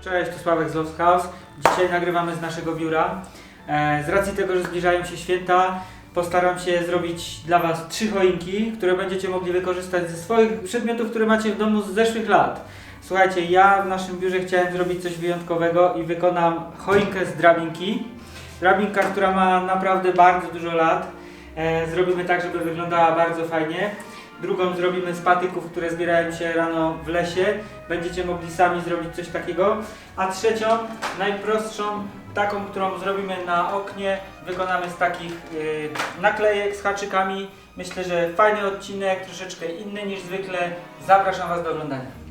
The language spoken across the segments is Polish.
Cześć, tu Sławek z Lost House. Dzisiaj nagrywamy z naszego biura. E, z racji tego, że zbliżają się święta, postaram się zrobić dla Was trzy choinki, które będziecie mogli wykorzystać ze swoich przedmiotów, które macie w domu z zeszłych lat. Słuchajcie, ja w naszym biurze chciałem zrobić coś wyjątkowego i wykonam choinkę z drabinki. Drabinka, która ma naprawdę bardzo dużo lat. E, zrobimy tak, żeby wyglądała bardzo fajnie. Drugą zrobimy z patyków, które zbierają się rano w lesie. Będziecie mogli sami zrobić coś takiego. A trzecią, najprostszą, taką, którą zrobimy na oknie, wykonamy z takich y, naklejek z haczykami. Myślę, że fajny odcinek, troszeczkę inny niż zwykle. Zapraszam Was do oglądania.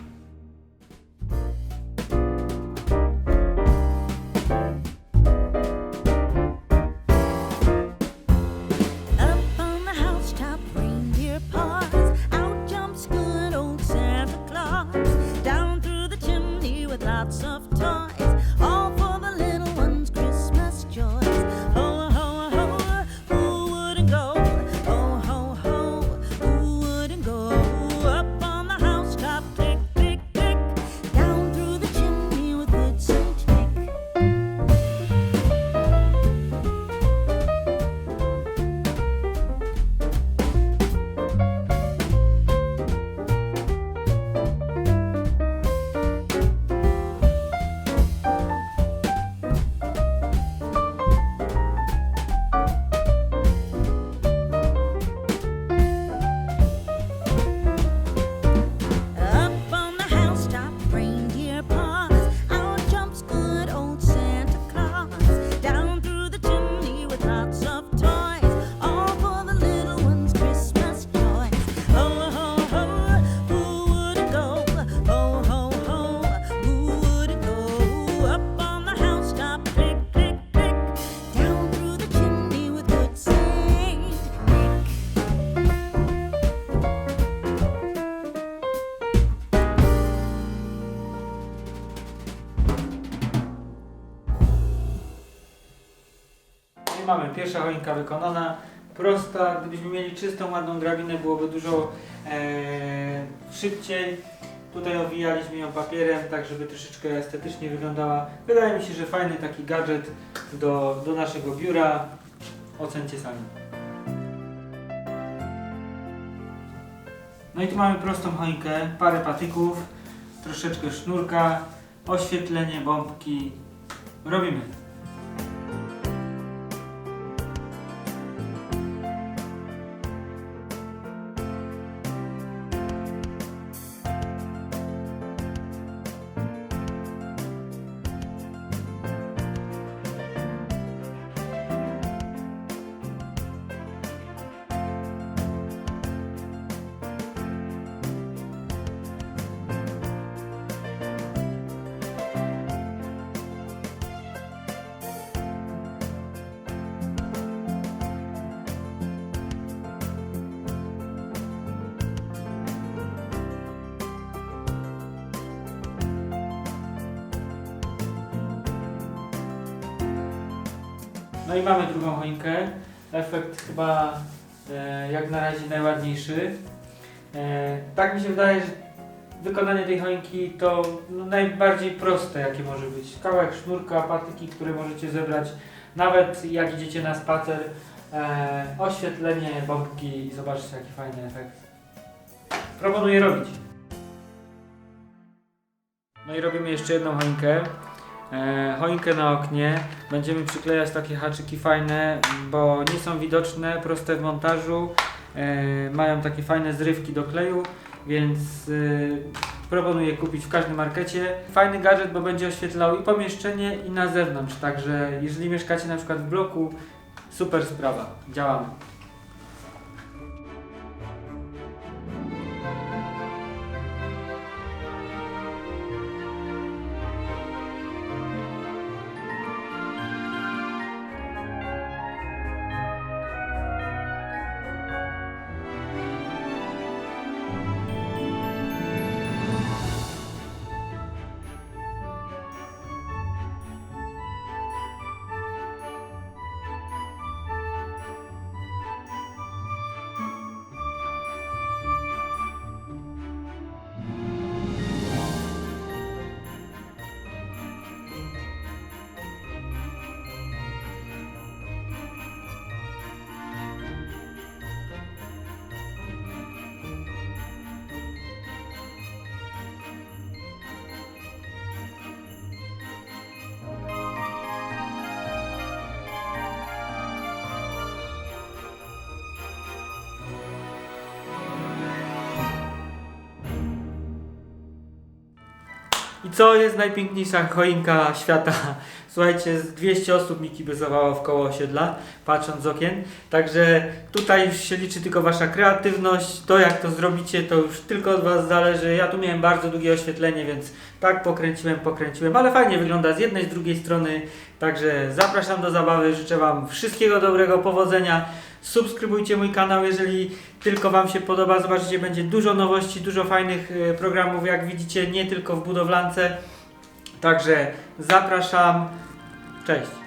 Mamy pierwsza choinka wykonana, prosta. Gdybyśmy mieli czystą, ładną drabinę, byłoby dużo e, szybciej. Tutaj owijaliśmy ją papierem, tak żeby troszeczkę estetycznie wyglądała. Wydaje mi się, że fajny taki gadżet do, do naszego biura. Ocencie sami. No i tu mamy prostą choinkę, parę patyków, troszeczkę sznurka, oświetlenie, bombki. Robimy. No i mamy drugą choinkę. Efekt chyba e, jak na razie najładniejszy. E, tak mi się wydaje, że wykonanie tej choinki to no, najbardziej proste jakie może być. Kawałek sznurka, patyki, które możecie zebrać nawet jak idziecie na spacer. E, oświetlenie, bombki i zobaczcie jaki fajny efekt. Proponuję robić. No i robimy jeszcze jedną choinkę. E, choinkę na oknie. Będziemy przyklejać takie haczyki fajne, bo nie są widoczne, proste w montażu. E, mają takie fajne zrywki do kleju, więc e, proponuję kupić w każdym markecie. Fajny gadżet, bo będzie oświetlał i pomieszczenie i na zewnątrz, także jeżeli mieszkacie na przykład w bloku, super sprawa. Działamy. I co jest najpiękniejsza choinka świata? Słuchajcie, z 200 osób mi kibicowało w koło osiedla, patrząc z okien. Także tutaj już się liczy tylko wasza kreatywność. To jak to zrobicie, to już tylko od was zależy. Ja tu miałem bardzo długie oświetlenie, więc tak pokręciłem, pokręciłem, ale fajnie wygląda z jednej, z drugiej strony. Także zapraszam do zabawy, życzę wam wszystkiego dobrego, powodzenia. Subskrybujcie mój kanał, jeżeli tylko wam się podoba. Zobaczycie, będzie dużo nowości, dużo fajnych e, programów, jak widzicie, nie tylko w budowlance. Także zapraszam. Cześć.